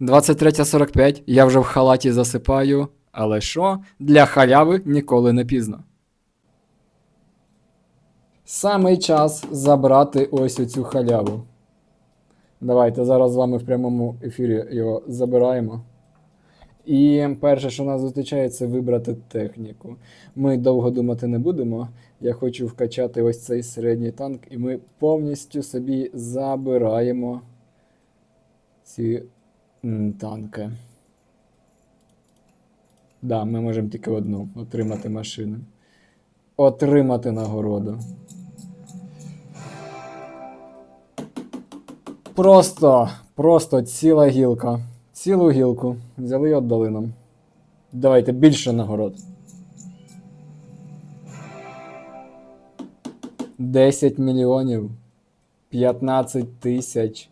23.45, я вже в халаті засипаю, але що, для халяви ніколи не пізно. Самий час забрати ось оцю халяву. Давайте зараз з вами в прямому ефірі його забираємо. І перше, що нас зустрічає, це вибрати техніку. Ми довго думати не будемо. Я хочу вкачати ось цей середній танк, і ми повністю собі забираємо ці танки. Да, ми можемо тільки одну отримати машину. Отримати нагороду. Просто, просто ціла гілка. Цілу гілку. Взяли і віддали нам. Давайте більше нагород. 10 мільйонів. 15 тисяч.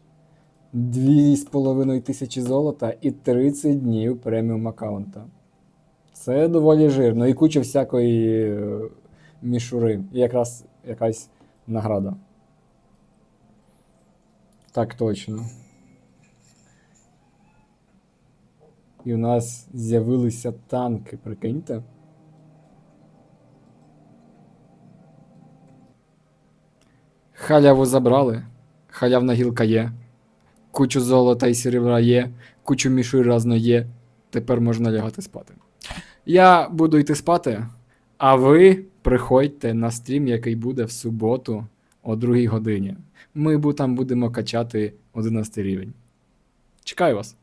2,5 тисячі золота і 30 днів преміум аккаунта. Це доволі жирно. І куча всякої е, мішури. І якраз якась награда. Так точно. І у нас з'явилися танки, прикиньте. Халяву забрали. Халявна гілка є. Кучу золота і серебра є, кучу мішуй разно є. Тепер можна лягати спати. Я буду йти спати, а ви приходьте на стрім, який буде в суботу о 2 годині. Ми там будемо качати 11 рівень. Чекаю вас.